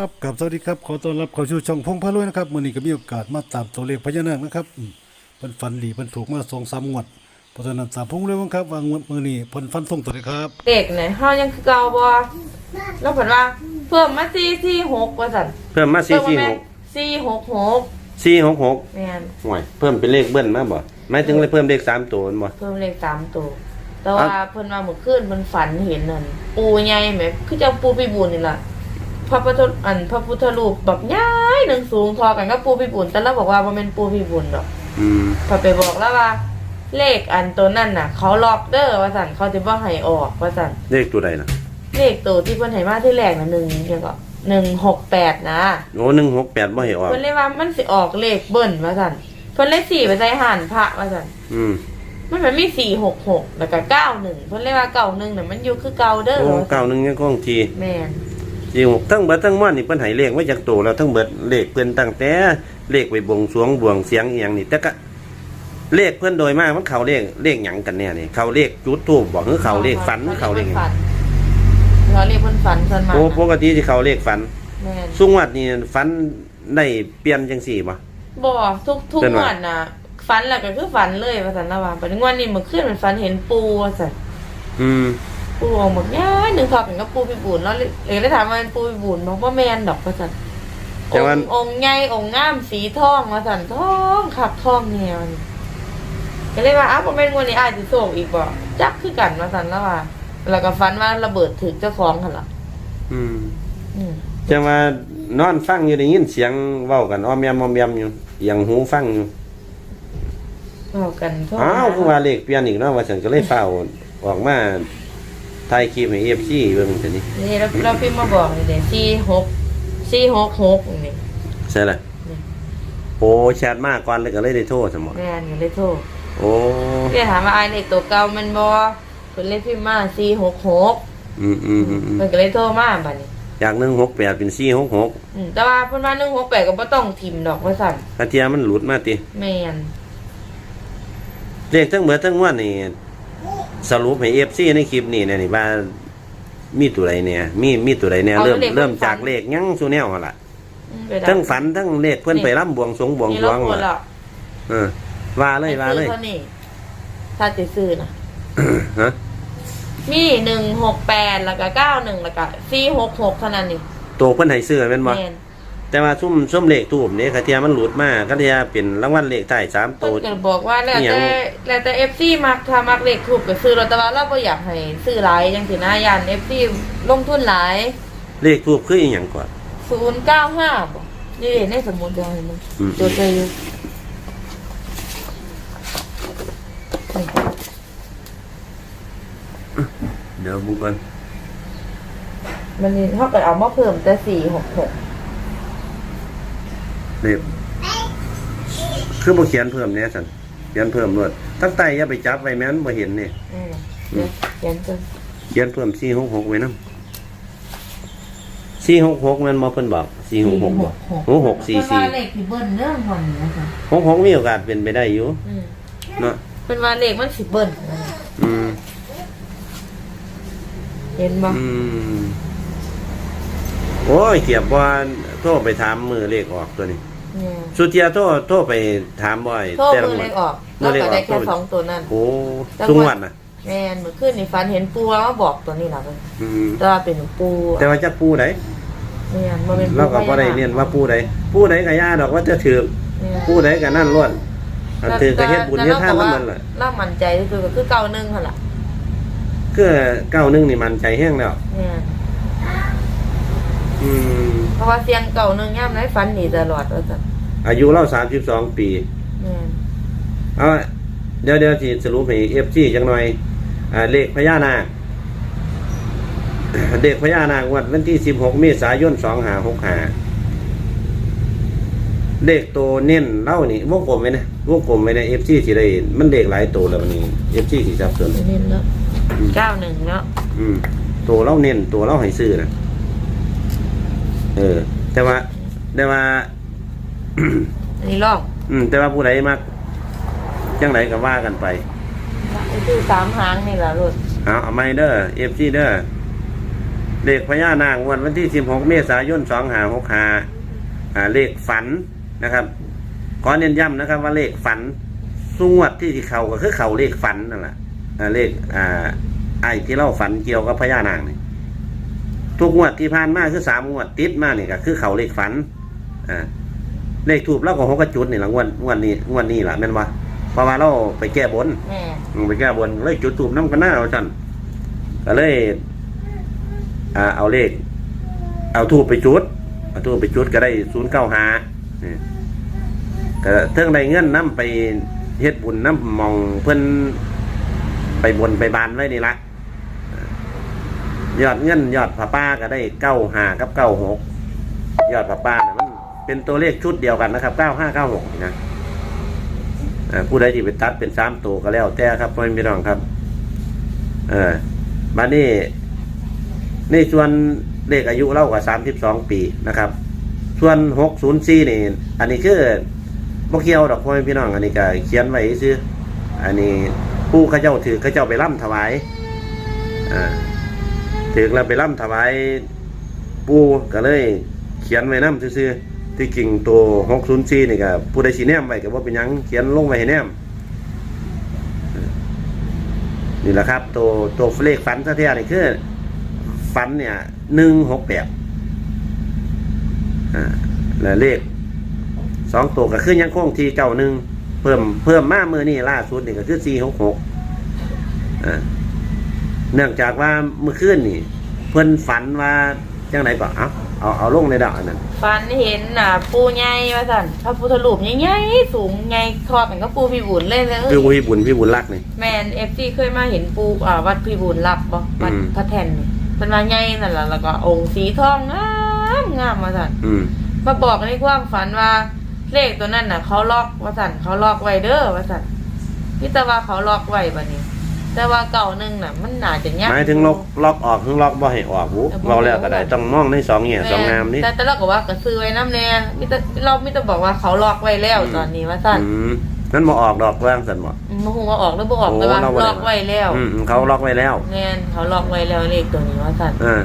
ครับกับสวัสดีครับ ขอต้อนรับเข้าสู่ช่องพงพารวยนะครับมื้อนี้ก็มีโอกาสมาตามตัวเลขพญานาคนะครับอืมเพิ่นฝันดีเพิ่นถูกมาสองสามงวดเพราะฉะนั้นตามพงเลยว่าครับว่างวดมื้อนี้เพิ่นฟันธงตัวเลยครับ เด็กเนี่ยเฮายังคือเก่าบ่แล้วเพิ่นว่าเพิ่มมา446ว่าซั่นเพิ่มมาสี่สี่หก466สี่หกหกแม่นห่วยเพิ่มเป็นเลขเบิ้ลมาบ่หมายถึงเลยเพิ่มเลขสามตัวนั่นบ่เพิ่มเลขสามตัวแต่ว่าเพิ่นว่าเมื่อคืนเพิ่นฝันเห็นนั่นปูใหญ่แหมคือเจ้าปูปีบุญนี่ล่ะ พระพุทธอันพระพุทธรูปบักใหญ่หนึงสูงพอกันกับปูปีบุญแต่เราบอกว่าบ่แม่นปูปีบุญดอกอืมพอไปบอกแล้วว่า เลขอันตัวนั่นน่ะ เขาล็อกเด้อว่าซั่นเขาจะบ่ให้ออกว่าซั่นเลขตัวใดล่ะเลขตัวที่เพิ่นให้มาที่แรกน่ะ1ยังก็168นะโอ้หนึ่งหกแปดบ่ให้ออกเพิ่นเลยว่ามันสิออกเลขเบิ้ลว่าซั่นเพิ่นเลยสี่ไปใส่ห่านพระว่าซั่นอืมมันมันมีสี่หกหกแล้วก็เก้าหนึ่งเพิ่นเลยว่าเก้าหนึ่งน่ะมันอยู่คือเก่าเด้อโอ้เก้าหนึ่งยังคงทีแม่น สี่หกทั้งเบิดทั้งมวลนี่เพิ่นให้เลขไว้จากตัวแล้วทั้งเบิดเลขเพิ่นตั้งแต่เลขไปบวงสรวงบวงเสียงอีหยังนี่แต่ก็เลขเพิ่นโดยมากมันเข้าเลขเลขหยังกันแน่นี่เข้าเลขจุดทูบบอกคือเข้าเลขฝันหรือเข้าเลขหยังฝันเขาเรียกเพิ่นฝันส่วนมากโอ้ปกติสิเข้าเลขฝันแม่นสุงวัดนี่ฝันได้เปลี่ยนจังซี่บ่ บ่ทุกทุกเป็นงว่าวดน่ะฝันแล้วก็คือฝันเลยว่าซั่นละว่าปัจจุบันนี้เมื่อคืนมันฝันเห็นปูว่าซั่นอืม ปูออกหมดย้ายหนึ่งครับเป็นกับปูพิบูลเนาะเลยเลยได้ถามว่าเป็นปูพิบูลบอกว่าแมนดอกว่าซั่นแต่องว่า ค์องค์ใหญ่องค์งามสีทองมาสั่นทองขับทองแนวนี่ก็เลยว่าอ้าวผมเป็นคนนี้อายสิโศกอีกบ่จักคือกันมาสั่นแล้วว่าแล้วก็ฟันว่าระเบิดถึกเจ้าของกันล่ะอืมอืมจะมานอนฟังอยู่ได้ยินเสียงเว้ากันอ้อมแยมอ้อมแยมอยู่อย่างหูฟังอยู่เอากันโทษอ้าวคือว่าเลขเปลี่ยนอีกเนาะว่าฉันก็เลยเฝ้าออกมา ถ่ายคลิปให้ FC เบิ่งซั่นนี่นี่เราเราพิมพ์มาบอกนี่เด้สี่หกสี่หกหกนี่ใช่ล่ะนี่โอ้แชทมาก่อนเลยก็เลยได้โทรสมอแม่นก็เลยโทษโอ้เรียกถามว่าอายเลขตัวเก่ามันบ่เพิ่นเลยพิมพ์มาสี่หกหกอืมอืมอืมอืมเพิ่นก็เลยโทรมาบัดนี้จาก168เป็น466อืมแต่ว่าเพิ่นว่าหนึ่งหกแปดก็บ่ต้องทิมดอกว่าสั่นกระเทียมมันหลุดมาติแม่นเลขทั้งเบิดทั้งมวลนี่ สรุปให้ FC ในคลิปนี้เนี่ยนี่ว่ามีตัวใดเนี่ย มีมีตัวใดเนี่ยเริ่มเริ่มจากเลขยังซุแนวหั่นล่ะอืมไปได้ทั้งฝันทั้งเลขเพื่อนไปร่ำบวงสรวงบวงนี่สรเราวงควรล่ะละเออว่าเลยว่าเลยซื้อเท่านี้ถ้าจะซื้อนะฮะมีหนึ่งหกแปดแล้วก็เก้าหนึ่งแล้วก็สี่หกหกเท่านั้นนี่ตัวเพื่อนให้ซื้อแม่นบ่แม่น แต่ว่าซุ่มซุ่มเลขทูบนี่กระเทียมมันหลุดมาก็เทียเป็นรางวัลเลขท้ายสามเพิ่ตันวก็บอกว่าแล้วอิหยังแต่แล้วแต่เอฟซีมักถ้ามักเลขถูกก็ซื้อเราแต่ว่าเราบ่อยากให้ซื้อหลายจังสินะยานเอฟซีลงทุนหลาย เลขทูบคืออีหยังก่อน ศูนย์เก้าห้าบ่นี่ในสมุดเดียวให้มึงอืม จดไปอยู่นี่เดี๋ยวบุกกันมันนี่เขาก็เอามาเพิ่มแต่สี่หกหก เลขคือบ่เขียนเพิ่มเนี่ยสันเขียนเพิ่มรวดตั้งใต้อย่าไปจับไว้แม่นบ่เห็นนี่อืมเดี๋ยวเขียนก่อนเขียนเพิ่ม466ไว้นำ466แม่นบ่เพิ่นบอก466บ่โอ้เพราะว่าเลขที่เบิ้ลเรื่องวันนี้นะคะ666มีโอกาสเป็นไปได้อยู่อืมเนาะเป็นว่าเลขมันสิเบิ้ลอืมเห็นบ่อืม โอ้ยเกียบว่าโทรไปถามมือเลขออกตัวนี้ เนี่ยสุเทียโทรโทรไปถามบ่อยโทษแต่ละมือหมเลดขออกมืแล้วอเลขก็ออกได้แค่โทษสองตัวนั่นโอ้สุงวัดน่ะ แม่นเมื่อคืนนี่ฝันเห็นปูแล้วมาบอกตัวนี้ล่ะเพิ่นอืมแต่ว่าเป็นปูแต่ว่าจักผู้ใดแม่นบ่เป็นปูเราก็บ่ได้เรียนว่าผู้ใดผู้ใดก็ย่าดอกว่าจะถือแม่นผู้ใดก็นั่นล้วนอันถือก็เฮ็ดบุญเฮ็ดทานแต่นำเรามันล่ะเรามั่นใจที่สุดก็คือเก่าหนึงหั่นล่ะคือเก้าหนึงนี่มันใจแห้งแล้ว แม่น อืมเพราะว่าเสียงเก่าหนึงยามไหนฝันดีตลอดว่าซั่นอายุเรา32ปี แม่นเอาเดี๋ยวเดี๋ยวสิสรุปให้ FC จังหน่อยอ่าเลขพญานาค เด็กพญานาคงวันวันที่16เมษายน2565เด็กโตเน้นเล่านี่วงกลมไว้นะวงกลมไว้นะ FC สิได้มันเด็กหลายโตแล้ววันนี้ FC สิจับสนเน้นแล้วเก้าหนึ่งเนาะ อืมโตเล่าเน้นตัวเล่าให้ซื้อนะ เออ แต่ว่าแต่ว่า อันนี้ลอกอืมแต่ว่าผู้ใดมักจังไรก็ว่ากันไป คือสามหางนี่ล่ะลูกเอาเอาไม่เด้อ FC เด้อเลขพญานางวันวันที่ 16 เมษายน2565อ่าเลขฝันนะครับขอเน้นย้ำนะครับ ว่าเลขฝันสงวดที่ที่เขาก็คือเขาเลขฝันนั่นแหละอ่าเลขอ่าไอ้ที่เราฝันเกี่ยวกับพญานางนี่ ทุกงวดที่ผ่านมาคือสามงวดติดมานี่ก็คือเขาเลขฝันอ่าเลขถูกแล้วก็หกกระจุดนี่ละงวดงวดนี้งวดนี้ล่ะแม่นว่าเพราะว่าเราไปแก้บนแม่อืมไปแก้บนเลยจุดตูบน้ำกันหน้าเอาจันก็เลยอ่าเอาเลข เอาทูบไปจุดเอาทูบไปจุดก็ได้ศูนย์เก้าหาก็เทิงได้เงินน้ำไปเฮ็ดบุญน้ำมองเพิ่นไปบนไปบานไว้นี่ละ ยอดเงินยอดผ้าป้าก็ได้เก้าหากับเก้าหกยอดผ้าป้าเนี่ยมันเป็นตัวเลขชุดเดียวกันนะครับเก้าห้าเก้าหกนะผู้ใดที่ไปตัดเป็นสามตัวก็แล้วแต่ครับพ่อแม่พี่น้องครับ เออมานี่ในส่วนเลขอายุเล่ากับสามสิบสองปีนะครับ ส่วนหกศูนย์สี่นี่ อันนี้คือบ่เกี่ยวดอกพ่อแม่พี่น้อง อันนี้ก็เขียนไว้ซื้ออันนี้ผู้ข้าเจ้าถือข้าเจ้าไปร่ำถวาย อ่า ถือแล้วไปร่ำถวายปูก็เลยเขียนไว้น้ำซื่อๆที่จริงตัวหกศูนย์สี่นี่ก็ผู้ใดสีแนมไว้ก็ว่าเป็นหยังเขียนลงไว้ให้แนมนี่แหละครับตัวตัวเลขฝันเท่าๆนี่คือฝันเนี่ยหนึ่งหกแปดอ่าแล้วเลขสองตัวก็คือยังคงที่เก้าหนึ่งเพิ่มเพิ่มมาเมื่อนี่ล่าสุดนี่ก็คือสี่หกหกอ่า เนื่องจากว่าเมื่อคืนนี่ เพิ่นฝันว่าจังไหนก็เอาเอาเอาลงในดอกอันนั้นฝันเห็นน่ะปูใหญ่ว่าสั่นพระพุทธรูปใหญ่ๆสูงใหญ่ทอดกันก็ปูพี่บุญเลยเลยคือพี่บุญพี่บุญรักนี่แมนเอฟซีเคยมาเห็นปูอ่าวัดพี่บุญรับบ่วัดอืมพระแท่นนี่เป็นว่าใหญ่นั่นแหละแล้วก็องค์สีทองงามงามว่าสั่นอืมมาบอกในความฝันว่าเลขตัวนั้นน่ะ เขาล็อกว่าสั่นเขาล็อกไว้เด้อว่าสั่นพี่แต่ว่าเขาล็อกไว้บัดนี้ แต่ว่าเก่าหนึงน่ะ มันน่าจะยากหมายถึงล็อกล็อกออกถึงล็อกบ่ให้ออกบุแต่บ่เราแล้วก็ได้ต้องมองในสองแง่สองงามนี่แต่แต่เราก็ว่าก็ซื้อไว้น้ำแน่มิแต่เรามิแต่บอกว่าเขาล็อกไว้แล้วตอนนี้ว่าสั่นอืมนั่นบ่ออกดอกว่างสันบ่มหูว่าออกหรือบ่ออกโอ้แต่ว่าเราบ่ได้ล็อกไว้แล้วอืมอืมเขาล็อกไว้แล้วแน่นเขาล็อกไว้แล้วเลขตัวนี้ว่าสั่นอ่า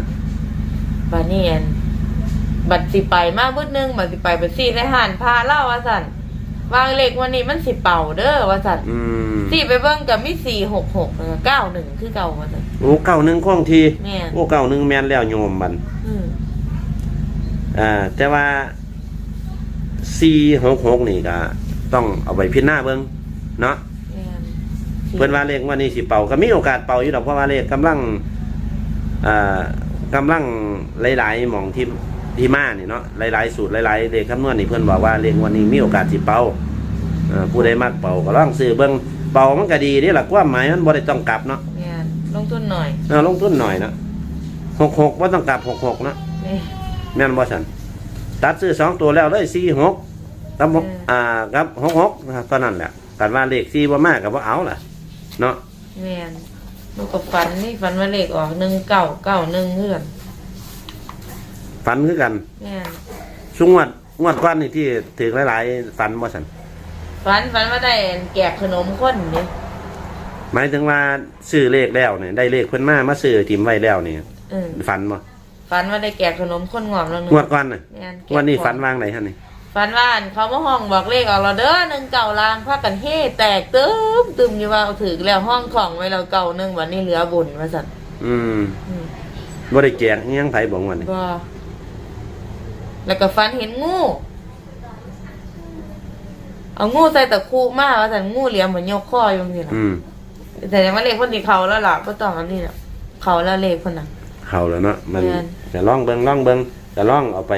บัดนี้อันบัดสิไปมาบึดนึงบัดสิไปไปซี่ในหานพาเล่าว่าสั่น วางเลขวันนี้มันสิเป่าเด้อว่าสั่นอืมสี่ไปเบิ่งกับมีสี่หกหกเก้าหนึ่งคือเก่าว่าสั่นโอ้เก้าหนึ่งคล่องทีแม่นโอ้เก้าหนึ่งแม่นแล้วโยมมันอืมอ่าแต่ว่าสี่หกหกนี่ก็ต้องเอาไปพิจารณาเบิ่งเนาะแม่นเพิ่นว่าเลขวันนี้สิเป่าก็มีโอกาสเป่าอยู่ดอกเพราะว่าเลขกำลังอ่ากำลังหลายๆหม่องที่ ที่มานี่เนาะหลายๆสูตรหลายๆเลขคำนวณนี่เพิ่นบอกว่าเลขวันนี้มีโอกาสสิเป่าเอ่อผู้ใดมักเป่าก็ลองซื้อเบิ่งเป่ามันก็ดีนี่ล่ะความหมายมันบ่ได้ต้องกลับเนาะแม่นลงทุนหน่อยเออลงทุนหน่อยเนาะ66บ่ต้องกลับ66เนาะนี่แม่นบ่ซั่นตัดซื้อสองตัวแล้วเลย46กับหกอืมอ่ากับ66นะครับตอนนั้นแหละกันว่าเลข4บ่มาก็บ่เอาล่ะ เนาะแม่นลูกกับฝันนี่ฝันว่าเลขออกหนึ่งเก้าเก้าหนึ่งเพื่อน ฝันคือกันแม่นช่วงงวดงวดก้อนนี่ที่ถือหลายๆฝันบ่สันฝันฝันว่าได้แกะขนมข้นนี่หมายถึงว่าซื้อเลขแล้วเนี่ยได้เลขเพิ่นมามาซื้อทิมไว้แล้วนี่เออฝันบ่ฝันว่าได้แกะขนมข้นงอมแล้วนึงวดก้อนน่ะแม่นแกะงวันนี้ของฝันวางไหนฮะนี่ฝันว่าอันเขามาห้องบอกเลขออกเราเด้อหนึ่งเก่าลางพากันเฮ่แตกตึมตึมอยู่ว่าเอาถือแล้วห้องของไว้เราเก่าหนึ่งวันนี้เหลือบุญมาสั่นอืมอืมบ่ได้แจกอิหยังไผบ่งวันนี้ก็ แล้วก็ฝันเห็นงู เอางูใส่ตะคูมากว่าสั่นงูเหลี่ยมเหมือนยกข้ออยู่นี่แหละอืมแต่ยังไม่เลขคนที่เขาแล้วล่ะก็ต้องอันนี้แหละเขาแล้วเลขคนน่ะ เข้าแล้วเนาะมันแม่นจะลองเบิ่งลองเบิ่งจะลองเอาไป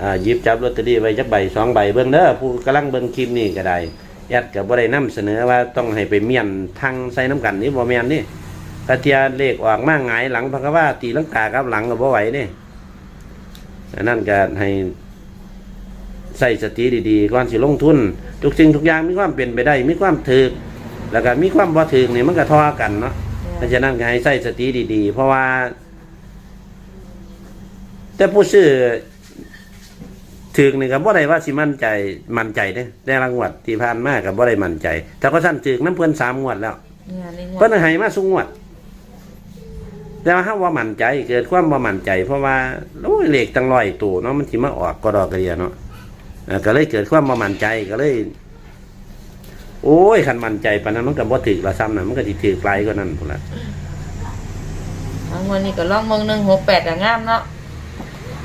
อ่าหยิบจับลอตเตอรี่ไว้จักใบสองใบเบิ่งเด้อผู้กำลังเบิ่งคลิปนี้ก็ได้แอดก็บ่ได้นํเสนอว่าต้องให้ไปเมียนทางใส่น้ำกันนี่บ่แม่นนี่กระเทียเลขออกมาหงายหลังเพราะว่าตีลังกากับหลังก็บ่ไหวนี่อั นนั้นก็ให้ใส่สติดีๆก่อนสิลงทุน ทุกสิ่งทุกอย่างมีความเป็นไปได้ มีความถึกแล้วก็มีความบ่ถึกนี่มันก็ทอกันเนาะเพราะฉะนั้นก็ให้ใส่สติดีๆ เพราะว่า แต่ผู้ซื้อถึกนี่ก็บ่ได้ว่าสิมั่นใจมั่นใจเด้ได้รางวัลที่ผ่านมาก็บ่ได้มั่นใจ แต่ก็สั่นถึกน้ำเพิ่นสามงวดแล้วเนี่ยในงวเพิ่นดให้มาสุงวด แต่ว่าถ้าว่ามั่นใจเกิดความว่ามั่นใจ เพราะว่าโอ้ยเลขตั้งร้อยตัวเนาะมันสิมาออกกระดอกกระเดียเนาะเออก็เลยเกิดความว่ามั่นใจก็เลย โอ้ยคันมั่นใจปานนั้นมันก็บ่ถึกละซ้ำน่ะมันก็สิถึกไกลกว่านั้นพุ่นละทั้งวันนี้ก็ลองเบิ่งหนึ่งหกแปดอะงามเนาะ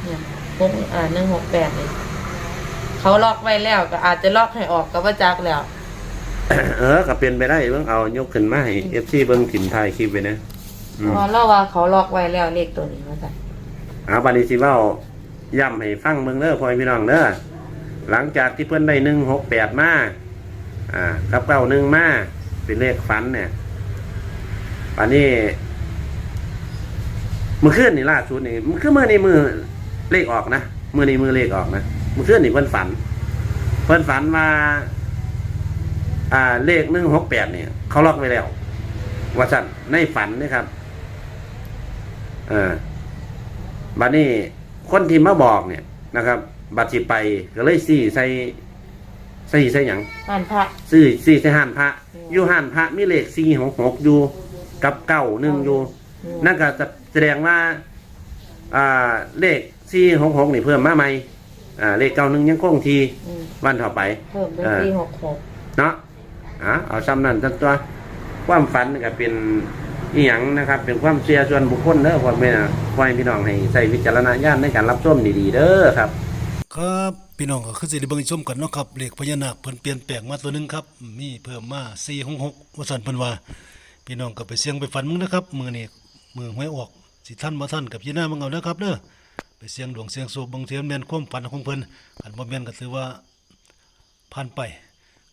เนี่ยหกอ่าหนึ่งหกแปดนี่เขาล็อกไว้แล้วก็อาจจะล็อกให้ออกก็ว่าจักแล้ว เออก็เป็นไปได้เบิ่งเอายกขึ้นมาให้ FC เบิ่งถิ่นถ่ายคลิปไว้นะอืม เพราะเราว่าเขาล็อกไว้แล้วเลขตัวนี้ว่าจันเอาบัดนี้สิเว้าย้ำให้ฟังเบิ่งเด้อพ่อพี่น้องเด้อหลังจากที่เพิ่นได้168มาอ่ากับ91มาเป็นเลขฝันเนี่ยอันนี้มื้อคืนนี่ล่าสุดนี่มันคือมื้อนี้มือเลขออกนะมื้อนี้มือเลขออกนะมื้อคืนนี่เพิ่นฝัน เพิ่นฝันว่าอ่าเลข168เนี่ย เขาล็อกไว้แล้วว่าซั่นในฝันนะครับเออบัดนี้คนที่มาบอกเนี่ยนะครับ บัตรสิไปก็เลยซี่ใส่ใส่ใส่หยังบ้านพระ ซื้อซี่ใส่ห้านพระอืมอยู่ห้านพระมีเลขสี่หกหกอยู่กับเก้าหนึ่งอยู่อืมนั่นก็จะแสดงว่า อ่าเลขสี่หกหกนี่เพิ่มมาไหมอ่าเลขเก้าหนึ่งยังคงทีอืม วันต่อไป เพิ่มเป็นเออสี่หกหก เนาะอะเอาซ้ำนั่นทั้งตัว ความฝันนี่ก็เป็น อีหยังนะครับ เป็นความเชื่อส่วนบุคคลเด้อพ่อแม่พ่อให้พี่น้องให้ใส่วิจารณญาณในการรับชมดีๆเด้อครับ ครับพี่น้องก็คือสิได้เบิ่งชมกันเนาะครับเลขพญานาคเพิ่นเปลี่ยนแปลงมาตัวหนึงครับมีเพิ่มมา466ว่าซั่นเพิ่นว่า พี่น้องก็ไปเสี่ยงไปฝันมึงนะครับมื้อนี้มื้อหวยออกสิท่านบ่ท่านกับยีหน่ามึงเอาเด้อครับเด้อไปเสี่ยงดวงเสี่ยงโชคบางเทียแม่นความฝันของเพิ่นอันบ่แม่นก็ถือว่าผ่านไป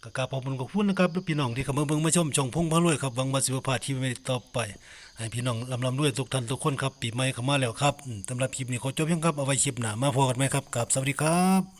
ก็กราบขอบคุณขอบคุณนะครับพี่น้องที่เข้ามาเบิ่งมาชมช่องพงพารวยครับหวังว่าสิบ่พาดที่ไม่ต่อไป ให้พี่น้องลำๆด้วยทุกท่านทุกคนครับปีใหม่เข้ามาแล้วครับอืมสำหรับคลิปนี้ขอจบเพียงครับเอาไว้คลิปหน้ามาพบกันไหมครับกับสวัสดีครับ